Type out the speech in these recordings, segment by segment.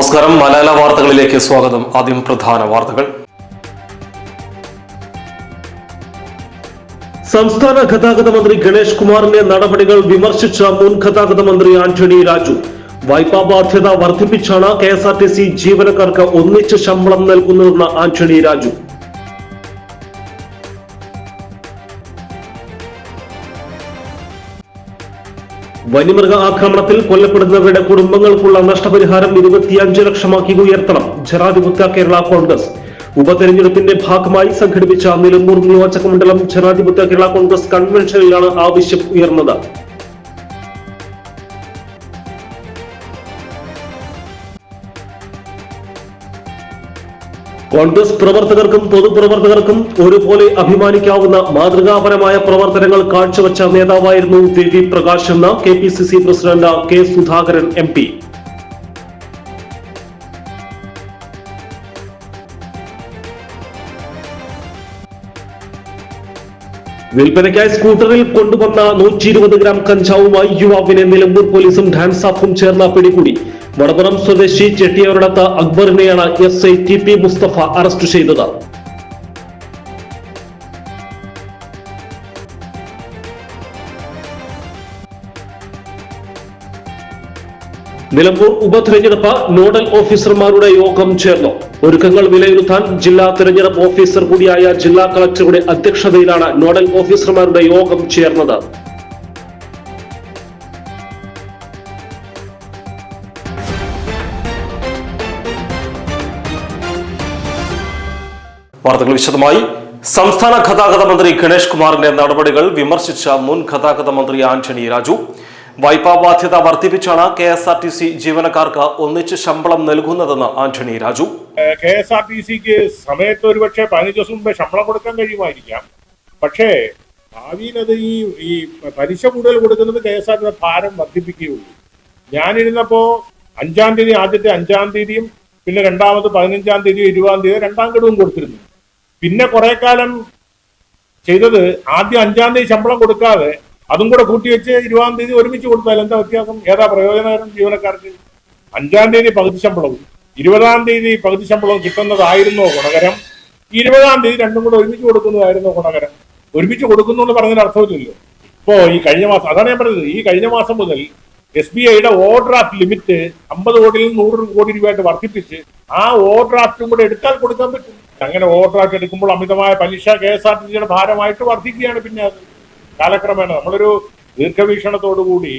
നമസ്കാരം. മലയാള വാർത്തകളിലേക്ക് സ്വാഗതം. ആദ്യം പ്രധാന വാർത്തകൾ. സംസ്ഥാന ഗതാഗത മന്ത്രി ഗണേഷ് കുമാറിന്റെ നടപടികൾ വിമർശിച്ച മുൻ ഗതാഗത മന്ത്രി ആന്റണി രാജു. വായ്പാ ബാധ്യത വർദ്ധിപ്പിച്ചാണ് K S R T C ജീവനക്കാർക്ക് ഒന്നിച്ച് ശമ്പളം നൽകുന്നതെന്ന് ആന്റണി രാജു. വന്യമൃഗ ആക്രമണത്തിൽ കൊല്ലപ്പെടുന്നവരുടെ കുടുംബങ്ങൾക്കുള്ള നഷ്ടപരിഹാരം ഇരുപത്തിയഞ്ച് ലക്ഷമാക്കി ഉയർത്തണം. ജനാധിപത്യ കേരള കോൺഗ്രസ്. ഉപതെരഞ്ഞെടുപ്പിന്റെ ഭാഗമായി സംഘടിപ്പിച്ച നിലമ്പൂർ നിയോജക മണ്ഡലം ജനാധിപത്യ കേരള കോൺഗ്രസ് കൺവെൻഷനിലാണ് ആവശ്യം ഉയർന്നത്. കോൺഗ്രസ് പ്രവർത്തകർക്കും പൊതുപ്രവർത്തകർക്കും ഒരുപോലെ അഭിമാനിക്കാവുന്ന മാതൃകാപരമായ പ്രവർത്തനങ്ങൾ കാഴ്ചവെച്ച നേതാവായിരുന്നു ദേവി പ്രകാശ് എന്ന K P C C president K Sudhakaran M P. വിൽപ്പനയ്ക്കായി സ്കൂട്ടറിൽ കൊണ്ടുവന്ന നൂറ്റി ഇരുപത് ഗ്രാം കഞ്ചാവുമായി യുവാവിനെ നിലമ്പൂർ പോലീസും ഡാൻസാപ്പും ചേർന്ന പിടികൂടി. വടപുറം സ്വദേശി ചെട്ടിയവരടത്ത് അക്ബറിനെയാണ് S I T P Musthafa arrest ചെയ്തത്. നിലമ്പൂർ ഉപതെരഞ്ഞെടുപ്പ് നോഡൽ ഓഫീസർമാരുടെ യോഗം ചേർന്നു. ഒരുക്കങ്ങൾ വിലയിരുത്താൻ ജില്ലാ തെരഞ്ഞെടുപ്പ് ഓഫീസർ കൂടിയായ ജില്ലാ കളക്ടറുടെ അധ്യക്ഷതയിലാണ് നോഡൽ ഓഫീസർമാരുടെ യോഗം ചേർന്നത്. വാർത്തകൾ വിശദമായി. സംസ്ഥാന ഗതാഗത മന്ത്രി ഗണേഷ് കുമാറിന്റെ നടപടികൾ വിമർശിച്ച മുൻ ഗതാഗത മന്ത്രി ആന്റണി രാജു. വായ്പാ ബാധ്യത വർദ്ധിപ്പിച്ചാണ് K S R T C ജീവനക്കാർക്ക് ഒന്നിച്ച് ശമ്പളം നൽകുന്നതെന്ന് Antony Raju. K S R T സിക്ക് സമയത്ത് ഒരുപക്ഷെ പതിനഞ്ച് ദിവസം മുമ്പേ ശമ്പളം കൊടുക്കാൻ കഴിയുമായിരിക്കാം. പക്ഷേ ഭാവിയിൽ അത് ഈ ഈ പലിശ കൂടുതൽ കൊടുക്കുന്നത് കെ എസ് ആർ ടി ഭാരം വർദ്ധിപ്പിക്കുകയുള്ളൂ. ഞാനിരുന്നപ്പോ അഞ്ചാം തീയതി ആദ്യത്തെ അഞ്ചാം തീയതിയും പിന്നെ രണ്ടാമത് പതിനഞ്ചാം തീയതി ഇരുപതാം തീയതി രണ്ടാം ഘടവും കൊടുത്തിരുന്നു. പിന്നെ കുറെ കാലം ചെയ്തത് ആദ്യം അഞ്ചാം തീയതി ശമ്പളം കൊടുക്കാതെ അതും കൂടെ കൂട്ടിവെച്ച് ഇരുപതാം തീയതി ഒരുമിച്ച് കൊടുത്താൽ എന്താ വ്യത്യാസം? ഏതാ പ്രയോജനകരം ജീവനക്കാർക്ക്? അഞ്ചാം തീയതി പകുതി ശമ്പളവും ഇരുപതാം തീയതി പകുതി ശമ്പളവും കിട്ടുന്നതായിരുന്നോ ഗുണകരം? ഇരുപതാം തീയതി രണ്ടും കൂടെ ഒരുമിച്ച് കൊടുക്കുന്നതായിരുന്നോ ഗുണകരം? ഒരുമിച്ച് കൊടുക്കുന്നു എന്ന് പറഞ്ഞതിന് അർത്ഥമില്ലല്ലോ. ഇപ്പോ ഈ കഴിഞ്ഞ മാസം അതാണ് ഞാൻ പറഞ്ഞത് ഈ കഴിഞ്ഞ മാസം മുതൽ എസ് ബി ഐയുടെ ഓവർഡ്രാഫ്റ്റ് ലിമിറ്റ് അമ്പത് കോടിയിൽ നിന്ന് നൂറ് കോടി രൂപയായിട്ട് വർദ്ധിപ്പിച്ച് ആ ഓവർഡ്രാഫ്റ്റും കൂടെ എടുത്താൽ കൊടുക്കാൻ പറ്റും. അങ്ങനെ ഓവർ എടുക്കുമ്പോൾ അമിതമായ പലിശ കെ എസ് ആർ ടി സിയുടെ ഭാരമായിട്ട് വർദ്ധിക്കുകയാണ് പിന്നെ അത്. കാലക്രമേണ നമ്മളൊരു ദീർഘവീക്ഷണത്തോടുകൂടി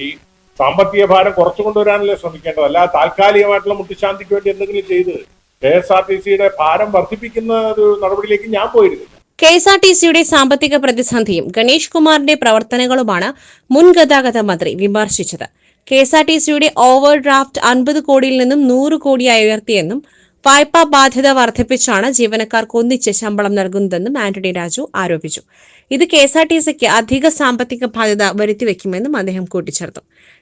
സാമ്പത്തിക ഭാരം കുറച്ചു കൊണ്ടുവരാനല്ലേ ശ്രമിക്കേണ്ടത്. അല്ല താൽക്കാലികമായിട്ടുള്ള മുട്ടുശാന്തിക്ക് വേണ്ടി എന്തെങ്കിലും ചെയ്ത് കെ എസ് ആർ ടി സിയുടെ ഭാരം വർദ്ധിപ്പിക്കുന്ന ഒരു നടപടിയിലേക്ക് ഞാൻ പോയിരുന്നില്ല. കെ എസ് ആർ ടി സിയുടെ സാമ്പത്തിക പ്രതിസന്ധിയും ഗണേഷ് കുമാറിന്റെ പ്രവർത്തനങ്ങളുമാണ് മുൻ ഗതാഗത മന്ത്രി വിമർശിച്ചത്. കെ എസ് ആർ ടി സിയുടെ ഓവർ ഡ്രാഫ്റ്റ് അൻപത് കോടിയിൽ നിന്നും നൂറ് കോടിയായി ഉയർത്തിയെന്നും വായ്പാ ബാധ്യത വർദ്ധിപ്പിച്ചാണ് ജീവനക്കാർക്ക് ഒന്നിച്ച് ശമ്പളം നൽകുന്നതെന്നും ആന്റണി രാജു ആരോപിച്ചു. ഇത് കെ എസ് ആർ ടി സിക്ക് അധിക സാമ്പത്തിക ബാധ്യത വരുത്തിവെക്കുമെന്നും അദ്ദേഹം കൂട്ടിച്ചേർത്തു.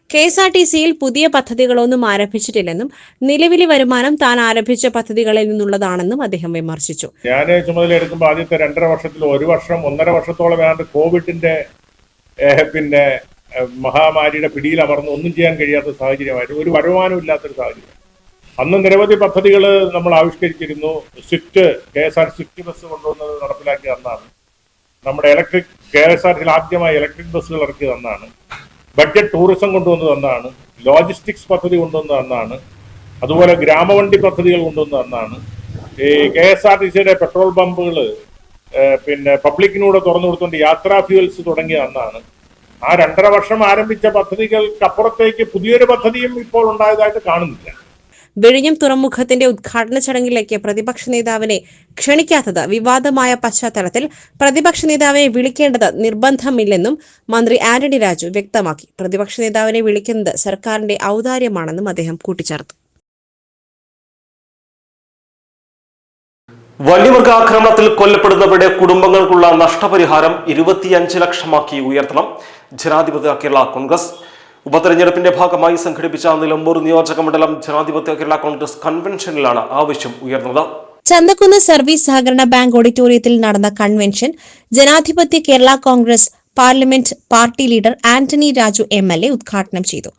കെ എസ് ആർ ടി സിയിൽ പുതിയ പദ്ധതികളൊന്നും ആരംഭിച്ചിട്ടില്ലെന്നും നിലവിലെ വരുമാനം താൻ ആരംഭിച്ച പദ്ധതികളിൽ നിന്നുള്ളതാണെന്നും അദ്ദേഹം വിമർശിച്ചു. ഞാൻ ചുമതലയെടുക്കുമ്പോൾ ആദ്യത്തെ രണ്ടര വർഷത്തിൽ ഒരു വർഷം ഒന്നര വർഷത്തോളം ഏതാണ്ട് കോവിഡിന്റെ പിന്നെ മഹാമാരിയുടെ പിടിയിൽ അമർന്ന് ഒന്നും ചെയ്യാൻ കഴിയാത്ത സാഹചര്യമായിരുന്നു ഒരു വരുമാനം ഇല്ലാത്തൊരു സാഹചര്യം. അന്ന് നിരവധി പദ്ധതികൾ നമ്മൾ ആവിഷ്കരിച്ചിരുന്നു. Swift K S R swift bus കൊണ്ടുവന്നത് നടപ്പിലാക്കി തന്നാണ് നമ്മുടെ ഇലക്ട്രിക് കെ എസ് ആർ ആദ്യമായി ഇലക്ട്രിക് ബസ്സുകൾ ഇറക്കി തന്നാണ് ബഡ്ജറ്റ് ടൂറിസം കൊണ്ടുവന്ന് തന്നാണ് ലോജിസ്റ്റിക്സ് പദ്ധതി കൊണ്ടുവന്ന് തന്നാണ് അതുപോലെ ഗ്രാമവണ്ടി പദ്ധതികൾ കൊണ്ടുവന്ന് തന്നാണ് ഈ കെ എസ് ആർ ടി സിയുടെ പെട്രോൾ പമ്പുകൾ പിന്നെ പബ്ലിക്കിനൂടെ തുറന്നു കൊടുത്തുകൊണ്ട് യാത്രാ ഫ്യൂൽസ് തുടങ്ങി തന്നാണ് ആ രണ്ടര വർഷം ആരംഭിച്ച പദ്ധതികൾക്കപ്പുറത്തേക്ക് പുതിയൊരു പദ്ധതിയും ഇപ്പോൾ ഉണ്ടായതായിട്ട് കാണുന്നില്ല. വിഴിഞ്ഞം തുറമുഖത്തിന്റെ ഉദ്ഘാടന ചടങ്ങിലേക്ക് പ്രതിപക്ഷ നേതാവിനെ ക്ഷണിക്കാത്തത് വിവാദമായ പശ്ചാത്തലത്തിൽ പ്രതിപക്ഷ നേതാവിനെ വിളിക്കേണ്ടത് നിർബന്ധമില്ലെന്നും മന്ത്രി ആന്റണി രാജു വ്യക്തമാക്കി. പ്രതിപക്ഷ നേതാവിനെ വിളിക്കുന്നത് സർക്കാരിന്റെ ഔദാര്യമാണെന്നും അദ്ദേഹം കൂട്ടിച്ചേർത്തു. വന്യമൃഗാക്രമണത്തിൽ കൊല്ലപ്പെടുന്നവരുടെ കുടുംബങ്ങൾക്കുള്ള നഷ്ടപരിഹാരം ഇരുപത്തിയഞ്ച് ലക്ഷമാക്കി ഉയർത്തണം. ജനാധിപത്യ കേരള കോൺഗ്രസ് ഉപതെരഞ്ഞെടുപ്പിന്റെ ഭാഗമായി സംഘടിപ്പിച്ച നിലമ്പൂർ നിയോജക മണ്ഡലം ജനാധിപത്യ കേരള കോൺഗ്രസ് കൺവെൻഷനിലാണ് ആവശ്യം ഉയർന്നത്. ചന്തക്കുന്ന് സർവീസ് സഹകരണ ബാങ്ക് ഓഡിറ്റോറിയത്തിൽ നടന്ന കൺവെൻഷൻ ജനാധിപത്യ Kerala Congress parliament party leader Antony Raju M L A ഉദ്ഘാടനം ചെയ്തു.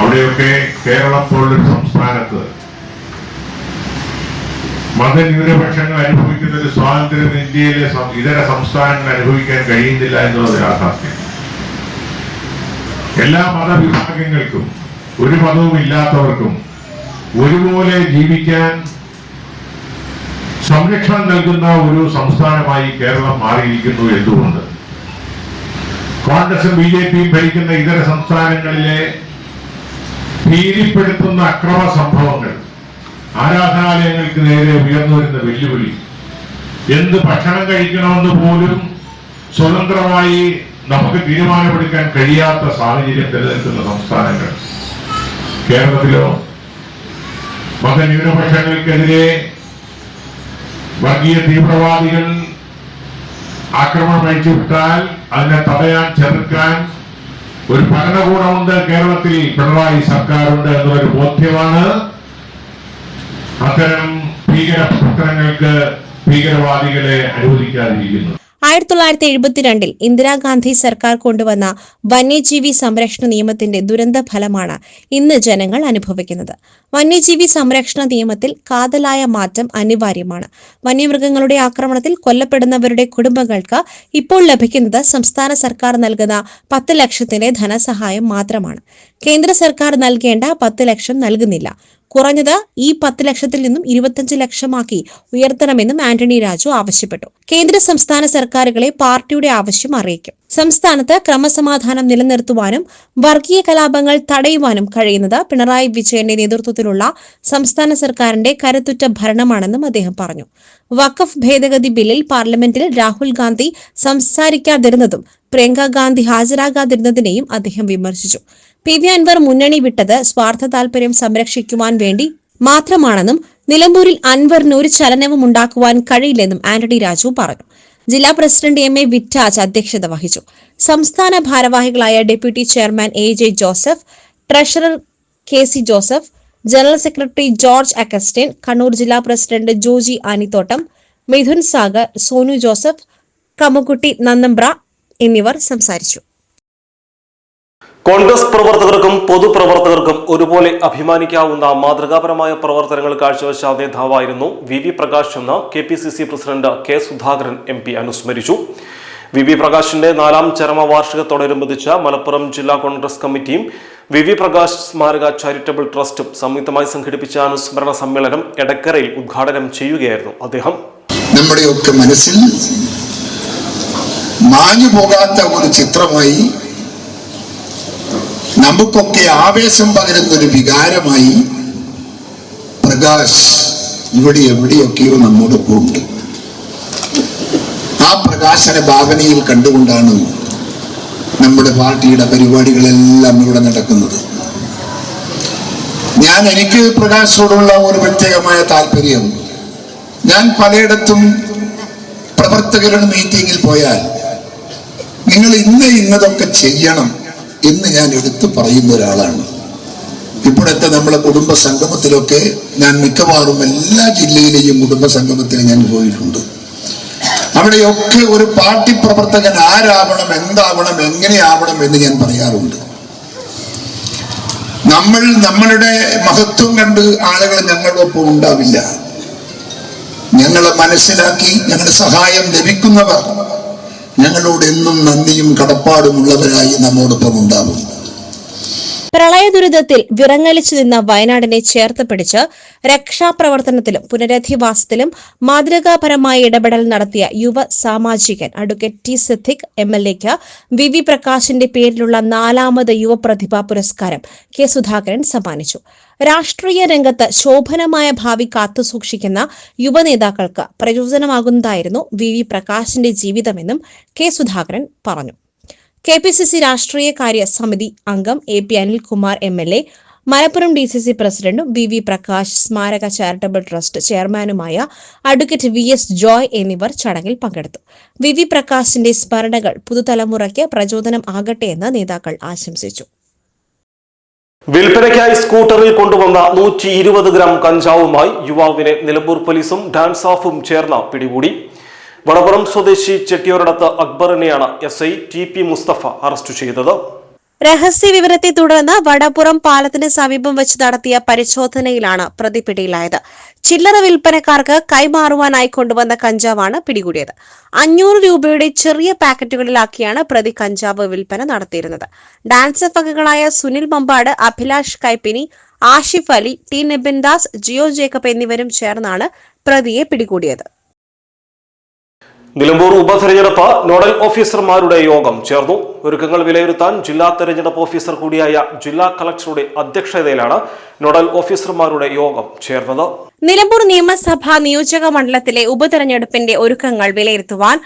അവിടെയൊക്കെ കേരളം പോലുള്ളൊരു സംസ്ഥാനത്ത് മതന്യൂനപക്ഷങ്ങൾ അനുഭവിക്കുന്ന ഒരു സ്വാതന്ത്ര്യം ഇന്ത്യയിലെ ഇതര സംസ്ഥാനങ്ങൾ അനുഭവിക്കാൻ കഴിയുന്നില്ല എന്നുള്ളത് യാഥാർത്ഥ്യം എല്ലാ മതവിഭാഗങ്ങൾക്കും ഒരു മതവും ഇല്ലാത്തവർക്കും ഒരുപോലെ ജീവിക്കാൻ സംരക്ഷണം നൽകുന്ന ഒരു സംസ്ഥാനമായി കേരളം മാറിയിരിക്കുന്നു എന്തുകൊണ്ട്? കോൺഗ്രസും ബി ജെ പിയും ഭരിക്കുന്ന ഇതര സംസ്ഥാനങ്ങളിലെ ഭീതിപ്പെടുത്തുന്ന അക്രമ സംഭവങ്ങൾ ആരാധനാലയങ്ങൾക്ക് നേരെ ഉയർന്നു വരുന്ന വെല്ലുവിളി എന്ത് ഭക്ഷണം കഴിക്കണമെന്ന് പോലും സ്വതന്ത്രമായി നമുക്ക് തീരുമാനമെടുക്കാൻ കഴിയാത്ത സാഹചര്യം നിലനിൽക്കുന്ന സംസ്ഥാനങ്ങൾ. കേരളത്തിലോ മതന്യൂനപക്ഷങ്ങൾക്കെതിരെ വർഗീയ തീവ്രവാദികൾ ആക്രമണം അഴിച്ചുവിട്ടാൽ അതിനെ തടയാൻ ചെറുക്കാൻ ഒരു ഭരണകൂടമുണ്ട് കേരളത്തിൽ പിണറായി സർക്കാരുണ്ട് എന്നൊരു ബോധ്യമാണ്. അത്തരം ഭീകര പ്രവർത്തനങ്ങൾക്ക് ഭീകരവാദികളെ അനുവദിക്കാതിരിക്കുന്നത്. ആയിരത്തി തൊള്ളായിരത്തി എഴുപത്തിരണ്ടിൽ ഇന്ദിരാഗാന്ധി സർക്കാർ കൊണ്ടുവന്ന വന്യജീവി സംരക്ഷണ നിയമത്തിന്റെ ദുരന്ത ഫലമാണ് ഇന്ന് ജനങ്ങൾ അനുഭവിക്കുന്നത്. വന്യജീവി സംരക്ഷണ നിയമത്തിൽ കാതലായ മാറ്റം അനിവാര്യമാണ്. വന്യമൃഗങ്ങളുടെ ആക്രമണത്തിൽ കൊല്ലപ്പെടുന്നവരുടെ കുടുംബങ്ങൾക്ക് ഇപ്പോൾ ലഭിക്കുന്നത് സംസ്ഥാന സർക്കാർ നൽകുന്ന പത്ത് ലക്ഷത്തിന്റെ ധനസഹായം മാത്രമാണ്. കേന്ദ്ര സർക്കാർ നൽകേണ്ട പത്ത് ലക്ഷം നൽകുന്നില്ല. കുറഞ്ഞത് ഈ പത്ത് ലക്ഷത്തിൽ നിന്നും ഇരുപത്തഞ്ച് ലക്ഷമാക്കി ഉയർത്തണമെന്നും ആന്റണി രാജു ആവശ്യപ്പെട്ടു. കേന്ദ്ര സംസ്ഥാന സർക്കാരുകളെ പാർട്ടിയുടെ ആവശ്യം അറിയിക്കും. സംസ്ഥാനത്ത് ക്രമസമാധാനം നിലനിർത്തുവാനും വർഗീയ കലാപങ്ങൾ തടയുവാനും കഴിയുന്നത് പിണറായി വിജയന്റെ നേതൃത്വത്തിലുള്ള സംസ്ഥാന സർക്കാരിന്റെ കരുത്തുറ്റ ഭരണമാണെന്നും അദ്ദേഹം പറഞ്ഞു. വഖഫ് ഭേദഗതി ബില്ലിൽ പാർലമെന്റിൽ രാഹുൽ ഗാന്ധി സംസാരിക്കാതിരുന്നതും പ്രിയങ്ക ഗാന്ധി ഹാജരാകാതിരുന്നതിനെയും അദ്ദേഹം വിമർശിച്ചു. പി വി അൻവർ മുന്നണി വിട്ടത് സ്വാർത്ഥ താൽപര്യം സംരക്ഷിക്കുവാൻ വേണ്ടി മാത്രമാണെന്നും നിലമ്പൂരിൽ അൻവറിന് ഒരു ചലനവും ഉണ്ടാക്കുവാൻ കഴിയില്ലെന്നും ആന്റണി രാജു പറഞ്ഞു. ജില്ലാ പ്രസിഡന്റ് എം എ വിറ്റാജ് അധ്യക്ഷത വഹിച്ചു. സംസ്ഥാന ഭാരവാഹികളായ deputy chairman A J Joseph treasurer K C Joseph general secretary George Augustine Kannur ജില്ലാ പ്രസിഡന്റ് ജോജി ആനിത്തോട്ടം മിഥുൻ സാഗർ സോനു ജോസഫ് കമുക്കുട്ടി നന്നമ്പ്ര എന്നിവർ സംസാരിച്ചു. കോൺഗ്രസ് പ്രവർത്തകർക്കും പൊതുപ്രവർത്തകർക്കും ഒരുപോലെ അഭിമാനിക്കാവുന്ന മാതൃകാപരമായ പ്രവർത്തനങ്ങൾ കാഴ്ചവെച്ച നേതാവായിരുന്നു വി വി പ്രകാശ് എന്ന് K P C C president K Sudhakaran M P അനുസ്മരിച്ചു. വി വി പ്രകാശിന്റെ നാലാം ചരമവാർഷികത്തോടനുബന്ധിച്ച് മലപ്പുറം ജില്ലാ കോൺഗ്രസ് കമ്മിറ്റിയും വി വി പ്രകാശ് സ്മാരക ചാരിറ്റബിൾ ട്രസ്റ്റും സംയുക്തമായി സംഘടിപ്പിച്ച അനുസ്മരണ സമ്മേളനം എടക്കരയിൽ ഉദ്ഘാടനം ചെയ്യുകയായിരുന്നു അദ്ദേഹം. നമ്മുടെയൊക്കെ മനസ്സിൽ മാഞ്ഞു പോകാത്ത ഒരു ചിത്രമായി നമുക്കൊക്കെ ആവേശം പകരുന്ന ഒരു വികാരമായി പ്രകാശ് ഇവിടെ എവിടെയൊക്കെയോ നമ്മോടൊപ്പം ഉണ്ട് ആ പ്രകാശന ഭാവനയിൽ കണ്ടുകൊണ്ടാണ് നമ്മുടെ പാർട്ടിയുടെ പരിപാടികളെല്ലാം ഇവിടെ നടക്കുന്നത്. ഞാൻ എനിക്ക് പ്രകാശോടുള്ള ഒരു പ്രത്യേകമായ താല്പര്യം. ഞാൻ പലയിടത്തും പ്രവർത്തകരുടെ മീറ്റിങ്ങിൽ പോയാൽ നിങ്ങൾ ഇന്ന് ഇന്നതൊക്കെ ചെയ്യണം. എന്ന് ഞാൻ എടുത്തു പറയുന്ന ഒരാളാണ്. ഇപ്പോഴത്തെ നമ്മളെ കുടുംബ സംഗമത്തിലൊക്കെ ഞാൻ മിക്കവാറും എല്ലാ ജില്ലയിലെയും കുടുംബ സംഗമത്തിൽ ഞാൻ പോയിട്ടുണ്ട്. അവിടെയൊക്കെ ഒരു പാർട്ടി പ്രവർത്തകൻ ആരാവണം എന്താവണം എങ്ങനെയാവണം എന്ന് ഞാൻ പറയാറുണ്ട്. നമ്മൾ നമ്മളുടെ മഹത്വം കണ്ട് ആളുകൾ ഞങ്ങളൊപ്പം ഉണ്ടാവില്ല. ഞങ്ങളെ മനസ്സിലാക്കി ഞങ്ങളുടെ സഹായം ലഭിക്കുന്നവർ ഞങ്ങളോട് എന്നും നന്ദിയും കടപ്പാടുമുള്ളവരായി നമ്മോടൊപ്പം ഉണ്ടാവും പ്രളയ ദുരിതത്തിൽ വിറങ്ങലിച്ചു നിന്ന വയനാടിനെ ചേർത്ത് പിടിച്ച് രക്ഷാപ്രവർത്തനത്തിലും പുനരധിവാസത്തിലും മാതൃകാപരമായ ഇടപെടൽ നടത്തിയ യുവ സാമാജികൻ advocate T Siddique M L എക്ക് വി വി പ്രകാശിന്റെ പേരിലുള്ള നാലാമത് യുവപ്രതിഭാ പുരസ്കാരം കെ സുധാകരൻ സമ്മാനിച്ചു. രാഷ്ട്രീയ രംഗത്ത് ശോഭനമായ ഭാവി കാത്തുസൂക്ഷിക്കുന്ന യുവനേതാക്കൾക്ക് പ്രചോദനമാകുന്നതായിരുന്നു വി വി പ്രകാശിന്റെ ജീവിതമെന്നും കെ സുധാകരൻ പറഞ്ഞു. കെ പി സി സി രാഷ്ട്രീയകാര്യ സമിതി അംഗം A P Anilkumar M L A Malappuram D C C പ്രസിഡന്റും വി വി പ്രകാശ് സ്മാരക ചാരിറ്റബിൾ ട്രസ്റ്റ് ചെയർമാനുമായ അഡ്വക്കേറ്റ് വി എസ് ജോയ് എന്നിവർ ചടങ്ങിൽ പങ്കെടുത്തു. വി വി പ്രകാശിന്റെ സ്മരണകൾ പുതുതലമുറയ്ക്ക് പ്രചോദനം ആകട്ടെ എന്ന് നേതാക്കൾ ആശംസിച്ചു. വിൽപ്പനയ്ക്കായി സ്കൂട്ടറിൽ കൊണ്ടുവന്ന നൂറ്റി ഇരുപത് ഗ്രാം കഞ്ചാവുമായി യുവാവിനെ നിലമ്പൂർ പോലീസും ഡാൻസ് ഓഫും ചേർന്ന് പിടികൂടി. വടപുറം സ്വദേശി Chettiyoradath അക്ബറിനെയാണ് S I T P Musthafa arrest ചെയ്തത്. രഹസ്യ വിവരത്തെ തുടർന്ന് വടപ്പുറം പാലത്തിന് സമീപം വെച്ച് നടത്തിയ പരിശോധനയിലാണ് പ്രതി പിടിയിലായത് ചില്ലറ വിൽപ്പനക്കാർക്ക് കൈമാറുവാനായി കൊണ്ടുവന്ന കഞ്ചാവാണ് പിടികൂടിയത്. അഞ്ഞൂറ് രൂപയുടെ ചെറിയ പാക്കറ്റുകളിലാക്കിയാണ് പ്രതി കഞ്ചാവ് വിൽപ്പന നടത്തിയിരുന്നത്. ഡാൻസർ ഫഗകളായ സുനിൽ മമ്പാട് അഭിലാഷ് കൈപ്പിനി ആഷിഫ് അലി ടി നിബിൻ ദാസ് ജിയോ ജേക്കബ് എന്നിവരും ചേർന്നാണ് പ്രതിയെ പിടികൂടിയത്. നിലമ്പൂർ ഉപതെരഞ്ഞെടുപ്പ് നോഡൽ ഓഫീസർമാരുടെ യോഗം ചേർന്നു. ഒരുക്കങ്ങൾ വിലയിരുത്താൻ ജില്ലാ തെരഞ്ഞെടുപ്പ് ഓഫീസർ കൂടിയായ ജില്ലാ കളക്ടറുടെ അധ്യക്ഷതയിലാണ് നോഡൽ ഓഫീസർമാരുടെ യോഗം ചേർന്നത്. നിലമ്പൂർ നിയമസഭാ നിയോജക മണ്ഡലത്തിലെ ഉപതെരഞ്ഞെടുപ്പിന്റെ ഒരുക്കങ്ങൾ വിലയിരുത്തുവാൻ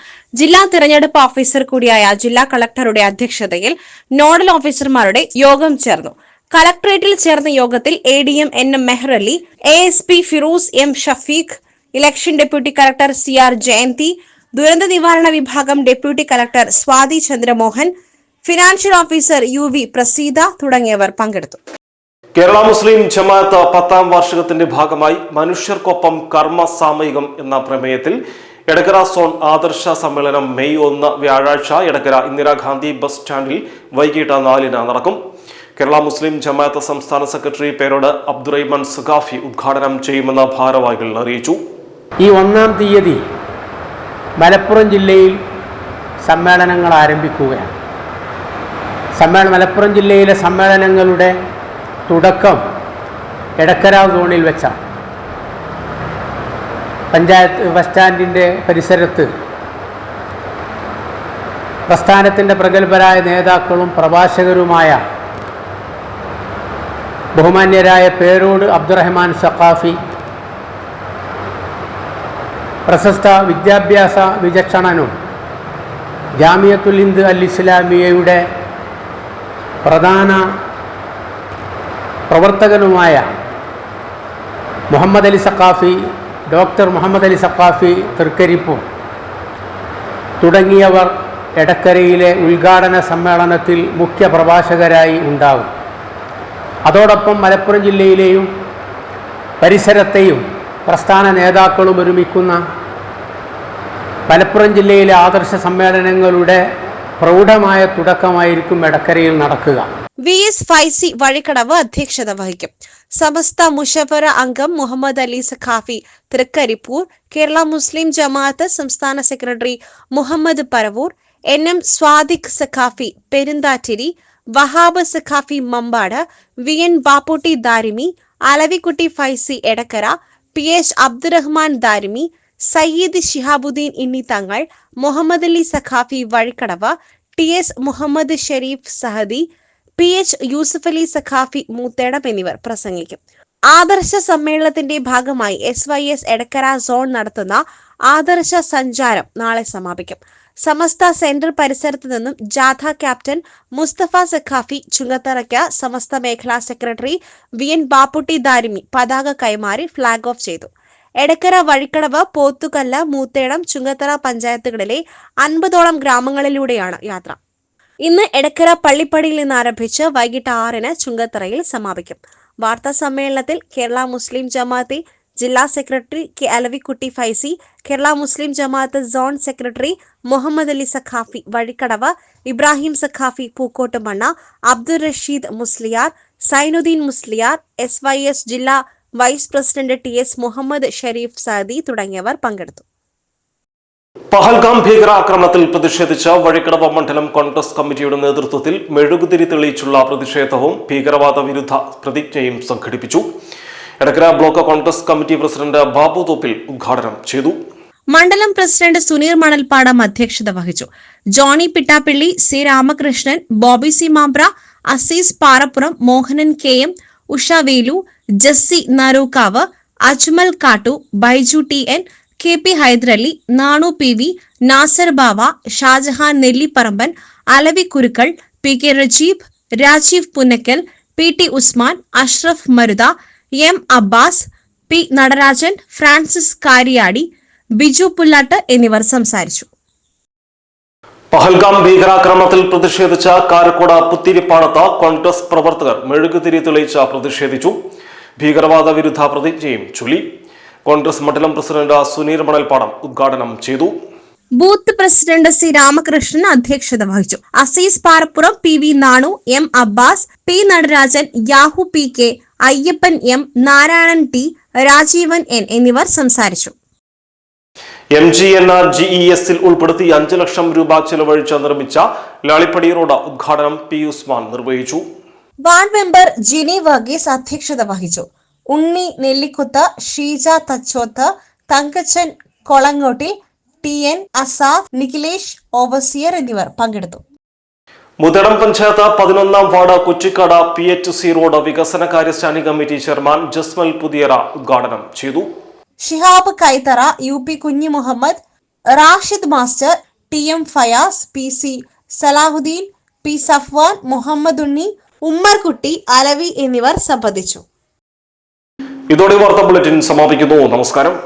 ജില്ലാ തെരഞ്ഞെടുപ്പ് ഓഫീസർ കൂടിയായ ജില്ലാ കളക്ടറുടെ അധ്യക്ഷതയിൽ നോഡൽ ഓഫീസർമാരുടെ യോഗം ചേർന്നു. കളക്ടറേറ്റിൽ ചേർന്ന യോഗത്തിൽ A D M N M Mehrali A S P Firoz M Shafeeq election deputy collector C R Jayanthi ദുരന്ത നിവാരണ വിഭാഗം deputy collector Swathi Chandramohan financial officer U V Praseetha തുടങ്ങിയവർ പങ്കെടുത്തു. കേരള മുസ്ലിം ജമാഅത്ത് പത്താം വാർഷികത്തിന്റെ ഭാഗമായി മനുഷ്യർക്കൊപ്പം കർമ്മ സാമയികം എന്ന പ്രമേയത്തിൽ എടക്കര സോൺ ആദർശ സമ്മേളനം മെയ് ഒന്ന് വ്യാഴാഴ്ച എടക്കര ഇന്ദിരാഗാന്ധി ബസ് സ്റ്റാൻഡിൽ വൈകിട്ട് നാലിന് നടക്കും. കേരള മുസ്ലിം ജമാഅത്ത് സംസ്ഥാന സെക്രട്ടറി പേരോട് അബ്ദുറഹിമാൻ സുഖാഫി ഉദ്ഘാടനം ചെയ്യുമെന്ന് ഭാരവാഹികൾ അറിയിച്ചു. ഈ ഒന്നാം തീയതി മലപ്പുറം ജില്ലയിൽ സമ്മേളനങ്ങൾ ആരംഭിക്കുകയാണ്. സമ്മേളന മലപ്പുറം ജില്ലയിലെ സമ്മേളനങ്ങളുടെ തുടക്കം എടക്കര സോണിൽ വെച്ചാണ്. പഞ്ചായത്ത് ബസ് സ്റ്റാൻഡിന്റെ പരിസരത്ത് പ്രസ്ഥാനത്തിന്റെ പ്രഗത്ഭരായ നേതാക്കളും പ്രഭാഷകരുമായ ബഹുമാന്യരായ പേരോട് അബ്ദുറഹ്മാൻ സഖാഫി പ്രശസ്ത വിദ്യാഭ്യാസ വിചക്ഷണനും ജാമിയത്തുൽ ഹിന്ദ് അൽ ഇസ്ലാമിയയുടെ പ്രധാന പ്രവർത്തകനുമായ മുഹമ്മദ് അലി സഖാഫി ഡോക്ടർ മുഹമ്മദ് അലി സഖാഫി തൃക്കരിപ്പും തുടങ്ങിയവർ എടക്കരയിലെ ഉദ്ഘാടന സമ്മേളനത്തിൽ മുഖ്യ പ്രഭാഷകരായി ഉണ്ടാവും. അതോടൊപ്പം മലപ്പുറം ജില്ലയിലെയും പരിസരത്തെയും പ്രസ്ഥാന നേതാക്കളും ഒരുമിക്കുന്ന മലപ്പുറം ജില്ലയിലെ ആദർശ സമ്മേളനങ്ങളുടെ പ്രൗഢമായ തുടക്കമായിരിക്കും എടക്കരയിൽ നടക്കുക. വി എസ് ഫൈസി വഴിക്കടവ് അധ്യക്ഷത വഹിക്കും. സമസ്ത മുഷഫറ അംഗം മുഹമ്മദ് അലി സഖാഫി തൃക്കരിപ്പൂർ കേരള മുസ്ലിം ജമാഅത്ത് സംസ്ഥാന secretary Muhammad Paravoor N M Swadiq Saqafi Perunthattiri Wahab Saqafi Mambad V N Bapputty Darimi Alavikutty Faizy Edakkara P H Abdurahman Darimi Sayyid Shihabuddeen Inni Thangal Muhammad Ali Saqafi Vazhikkadavu T S Muhammad Shareef Sahadi P H Yusuf Ali Saqafi Moothedam എന്നിവർ പ്രസംഗിക്കും. ആദർശ സമ്മേളനത്തിന്റെ ഭാഗമായി S Y S Edakkara zone നടത്തുന്ന ആദർശ സഞ്ചാരം നാളെ സമാപിക്കും. സമസ്ത സെന്റർ പരിസരത്ത് നിന്നും ജാഥ ക്യാപ്റ്റൻ മുസ്തഫ സഖാഫി ചുങ്കത്തറയ്ക്ക് സമസ്ത മേഖലാ secretary V N Bapputty Darimi പതാക കൈമാറി ഫ്ളാഗ് ഓഫ് ചെയ്തു. എടക്കര വഴിക്കടവ് പോത്തുകല്ല് മൂത്തേടം ചുങ്കത്തറ പഞ്ചായത്തുകളിലെ അൻപതോളം ഗ്രാമങ്ങളിലൂടെയാണ് യാത്ര. ഇന്ന് എടക്കര പള്ളിപ്പടിയിൽ നിന്ന് ആരംഭിച്ച് വൈകിട്ട് ആറിന് ചുങ്കത്തറയിൽ സമാപിക്കും. വാർത്താ സമ്മേളനത്തിൽ കേരള മുസ്ലിം ജമാഅത്തെ ജില്ലാ secretary K Alavikutty Faizy Kerala Muslim Jamaath zone secretary Muhammad Ali Saqafi Vazhikkadavu Ibrahim Saqafi Pookkottumanna Abdul Rasheed Musliyar Sainuddeen Musliyar S Y S ജില്ലാ vice president T S Muhammad Shareef Sadi തുടങ്ങിയവർ പങ്കെടുത്തു. പഹൽഗാം ഭീകരാക്രമണത്തിൽ പ്രതിഷേധിച്ച വഴിക്കടവ മണ്ഡലം കോൺഗ്രസ് കമ്മിറ്റിയുടെ നേതൃത്വത്തിൽ മെഴുകുതിരി തെളിയിച്ചുള്ള പ്രതിഷേധവും ഭീകരവാദ വിരുദ്ധ പ്രതിജ്ഞയും സംഘടിപ്പിച്ചു. Edakkara block Congress committee president Babu Thoppil ഉദ്ഘാടനം ചെയ്തു. മണ്ഡലം പ്രസിഡന്റ് സുനീർ മണൽപ്പാടം അധ്യക്ഷത വഹിച്ചു. Johnny Pittappilly C Ramakrishnan Bobby C Mambra Azeez Parappuram Mohanan K M Usha Velu Jessy Narukkavu Ajmal Kattu Baiju T N K P Hyderali Nanu P V Nasar Bava Shajahan Nellipparamban Alavi Kurukkal P K Rajeeb Rajeev Punnakkal P T Usman Ashraf Maruda M Abbas P Natarajan Francis Kariyadi Biju Pullattu എന്നിവർ സംസാരിച്ചു. പഹൽഗാം ഭീകരാക്രമണത്തിൽ പ്രതിഷേധിച്ച കാരക്കോട് പുത്തിരിപ്പാടത്ത് കോൺഗ്രസ് പ്രവർത്തകർ മെഴുകുതിരി തെളിയിച്ച് പ്രതിഷേധിച്ചു. ഭീകരവാദ വിരുദ്ധ പ്രതിജ്ഞയും ചൊല്ലി. കോൺഗ്രസ് മണ്ഡലം പ്രസിഡന്റ് സുനീർ മണൽപ്പാടം ഉദ്ഘാടനം ചെയ്തു. ബൂത്ത് പ്രസിഡന്റ് സി രാമകൃഷ്ണൻ അധ്യക്ഷത വഹിച്ചു. Aziz Parappuram P V Nanu M Abbas P Natarajan Yahu P K Ayyappan M Narayanan T Rajeevan N എന്നിവർ സംസാരിച്ചു. M G N R G E എസിൽ ഉൾപ്പെടുത്തി അഞ്ച് ലക്ഷം രൂപ ചെലവഴിച്ച് നിർമ്മിച്ച ലാളിപ്പടി റോഡ് ഉദ്ഘാടനം പി ഉസ്മാൻ നിർവഹിച്ചു. വാർഡ് മെമ്പർ ജിനി വർഗീസ് അധ്യക്ഷത വഹിച്ചു. Unni Nellikuth Sheeja Thachoth Thankachan Kolangottil T N Azad Nikhilesh overseer എന്നിവർ പങ്കെടുത്തു. മുതടം പഞ്ചായത്ത് പതിനൊന്നാം ward Kochikkada P H C road വികസനകാര്യ standing committee chairman Jasmal Puthiyara ഉദ്ഘാടനം ചെയ്തു. Shihab Kaithara U P Kunhi Muhammad Rashid master T M Fayas P C Salahuddin P Safwan Muhammad Unni Ummerkutty Alavi എന്നിവർ സംബന്ധിച്ചു. ഇതോടെ വാർത്താ bulletin സമാപിക്കുന്നു. നമസ്കാരം.